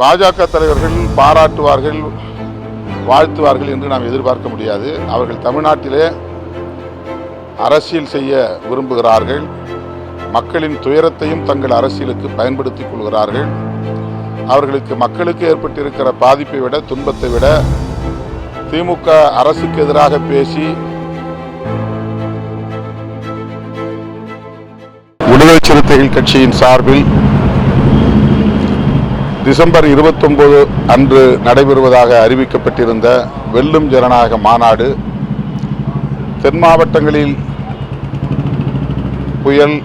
பாஜக தலைவர்கள் பாராட்டுவார்கள் வாழ்த்துவார்கள் என்று நாம் எதிர்பார்க்க முடியாது. அவர்கள் தமிழ்நாட்டிலே அரசியல் செய்ய விரும்புகிறார்கள். மக்களின் துயரத்தையும் தங்கள் அரசியலுக்கு பயன்படுத்திக் கொள்கிறார்கள். அவர்களுக்கு மக்களுக்கு ஏற்பட்டிருக்கிற பாதிப்பை விட துன்பத்தை விட திமுக அரசுக்கு எதிராக பேசி விடுதலை சிறுத்தைகள் கட்சியின் சார்பில் டிசம்பர் 29 அன்று நடைபெறுவதாக அறிவிக்கப்பட்டிருந்த வெல்லும் ஜனநாயக மாநாடு தென் மாவட்டங்களில் புயல்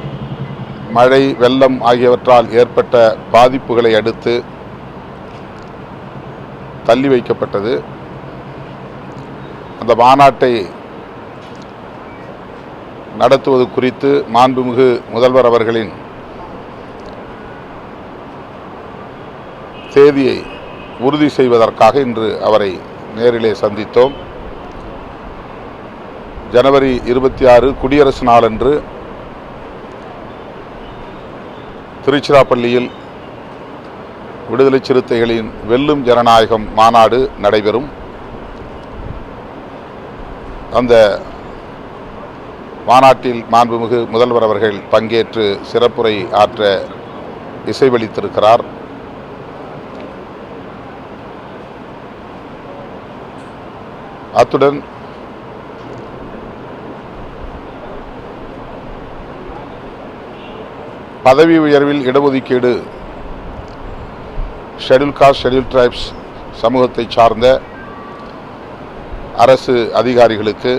மழை வெள்ளம் ஆகியவற்றால் ஏற்பட்ட பாதிப்புகளை அடுத்து தள்ளி வைக்கப்பட்டது. அந்த மாநாட்டை நடத்துவது குறித்து மாண்புமிகு முதல்வர் அவர்களின் தேதியை உறுதி செய்வதற்காக இன்று அவரை நேரிலே சந்தித்தோம். ஜனவரி இருபத்தி ஆறு குடியரசு நாளன்று திருச்சிராப்பள்ளியில் விடுதலை சிறுத்தைகளின் வெல்லும் ஜனநாயகம் மாநாடு நடைபெறும். அந்த மாநாட்டில் மாண்புமிகு முதல்வர் அவர்கள் பங்கேற்று சிறப்புரை ஆற்ற இசைவளித்திருக்கிறார். அத்துடன் பதவி உயர்வில் இடஒதுக்கீடு ஷெட்யூல் காஸ்ட் ஷெட்யூல் டிரைப்ஸ் சமூகத்தை சார்ந்த அரசு அதிகாரிகளுக்கு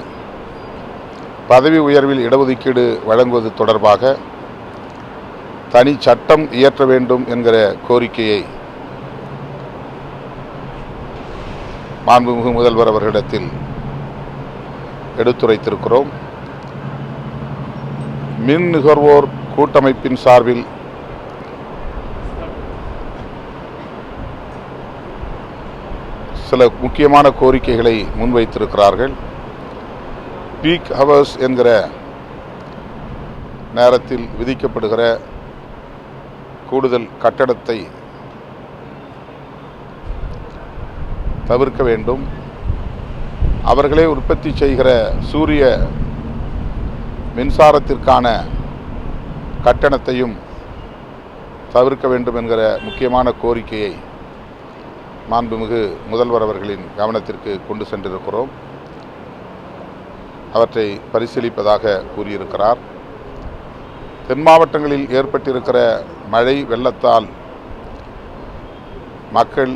பதவி உயர்வில் இடஒதுக்கீடு வழங்குவது தொடர்பாக தனி சட்டம் இயற்ற வேண்டும் என்கிற கோரிக்கையை மாண்புமிகு முதல்வர் அவர்களிடத்தில் எடுத்துரைத்திருக்கிறோம். மின் நுகர்வோர் கூட்டமைப்பின் சார்பில் சில முக்கியமான கோரிக்கைகளை முன்வைத்திருக்கிறார்கள். பீக் ஹவர்ஸ் என்கிற நேரத்தில் விதிக்கப்படுகிற கூடுதல் கட்டடத்தை தவிர்க்க வேண்டும். அவர்களே உற்பத்தி செய்கிற சூரிய மின்சாரத்திற்கான கட்டணத்தையும் தவிர்க்க வேண்டும் என்கிற முக்கியமான கோரிக்கையை மாண்புமிகு முதல்வர் அவர்களின் கவனத்திற்கு கொண்டு சென்றிருக்கிறோம். அவற்றை பரிசீலிப்பதாக கூறியிருக்கிறார். தென் மாவட்டங்களில் ஏற்பட்டிருக்கிற மழை வெள்ளத்தால் மக்கள்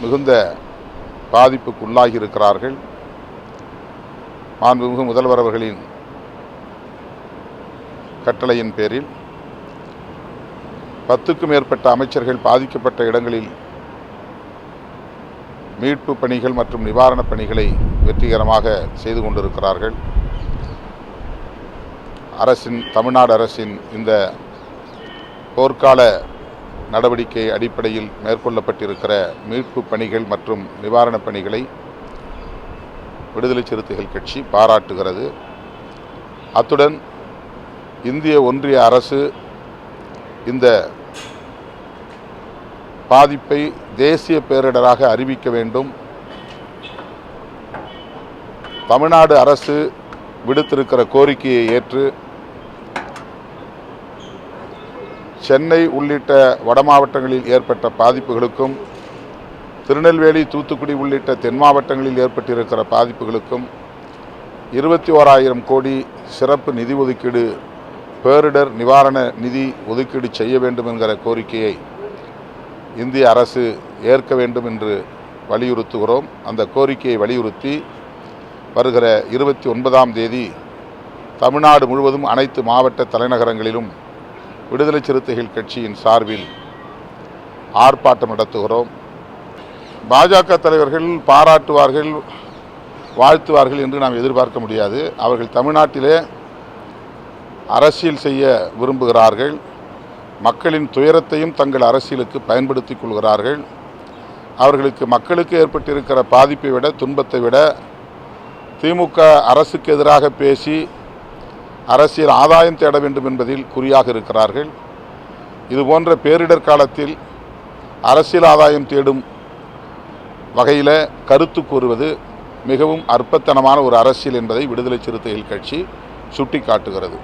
மிகுந்த பாதிப்புக்கு உள்ளாகி இருக்கிறார்கள் மாண்புமிகு முதல்வர் அவர்களின் கட்டளையின் பேரில் பத்துக்கும் மேற்பட்ட அமைச்சர்கள் பாதிக்கப்பட்ட இடங்களில் மீட்பு பணிகள் மற்றும் நிவாரணப் பணிகளை வெற்றிகரமாக செய்து கொண்டிருக்கிறார்கள். அரசின் தமிழ்நாடு அரசின் இந்த போர்க்கால நடவடிக்கை அடிப்படையில் மேற்கொள்ளப்பட்டிருக்கிற மீட்பு பணிகள் மற்றும் நிவாரணப் பணிகளை விடுதலை சிறுத்தைகள் கட்சி பாராட்டுகிறது. அத்துடன் இந்திய ஒன்றிய அரசு இந்த பாதிப்பை தேசிய பேரிடராக அறிவிக்க வேண்டும். தமிழ்நாடு அரசு விடுத்திருக்கிற கோரிக்கையை ஏற்று சென்னை உள்ளிட்ட வட மாவட்டங்களில் ஏற்பட்ட பாதிப்புகளுக்கும் திருநெல்வேலி தூத்துக்குடி உள்ளிட்ட தென் மாவட்டங்களில் ஏற்பட்டிருக்கிற பாதிப்புகளுக்கும் இருபத்தி ஓராயிரம் கோடி சிறப்பு நிதி ஒதுக்கீடு பேரிடர் நிவாரண நிதி ஒதுக்கீடு செய்ய வேண்டும் என்கிற கோரிக்கையை இந்திய அரசு ஏற்க வேண்டும் என்று வலியுறுத்துகிறோம். அந்த கோரிக்கையை வலியுறுத்தி வருகிற இருபத்தி ஒன்பதாம் தேதி தமிழ்நாடு முழுவதும் அனைத்து மாவட்ட தலைநகரங்களிலும் விடுதலை சிறுத்தைகள் கட்சியின் சார்பில் ஆர்ப்பாட்டம் நடத்துகிறோம். பாஜக தலைவர்கள் பாராட்டுவார்கள் வாழ்த்துவார்கள் என்று நாம் எதிர்பார்க்க முடியாது. அவர்கள் தமிழ்நாட்டிலே அரசியல் செய்ய விரும்புகிறார்கள். மக்களின் துயரத்தையும் தங்கள் அரசியலுக்கு பயன்படுத்திக் கொள்கிறார்கள். அவர்களுக்கு மக்களுக்கு ஏற்பட்டிருக்கிற பாதிப்பை விட துன்பத்தை விட திமுக அரசுக்கு எதிராக பேசி அரசியல் ஆதாயம் தேட வேண்டும் என்பதில் குறியாக இருக்கிறார்கள். இதுபோன்ற பேரிடர் காலத்தில் அரசியல் ஆதாயம் தேடும் வகையில் கருத்து கூறுவது மிகவும் அற்பத்தனமான ஒரு அரசியல் என்பதை விடுதலை சிறுத்தைகள் கட்சி சுட்டிக்காட்டுகிறது.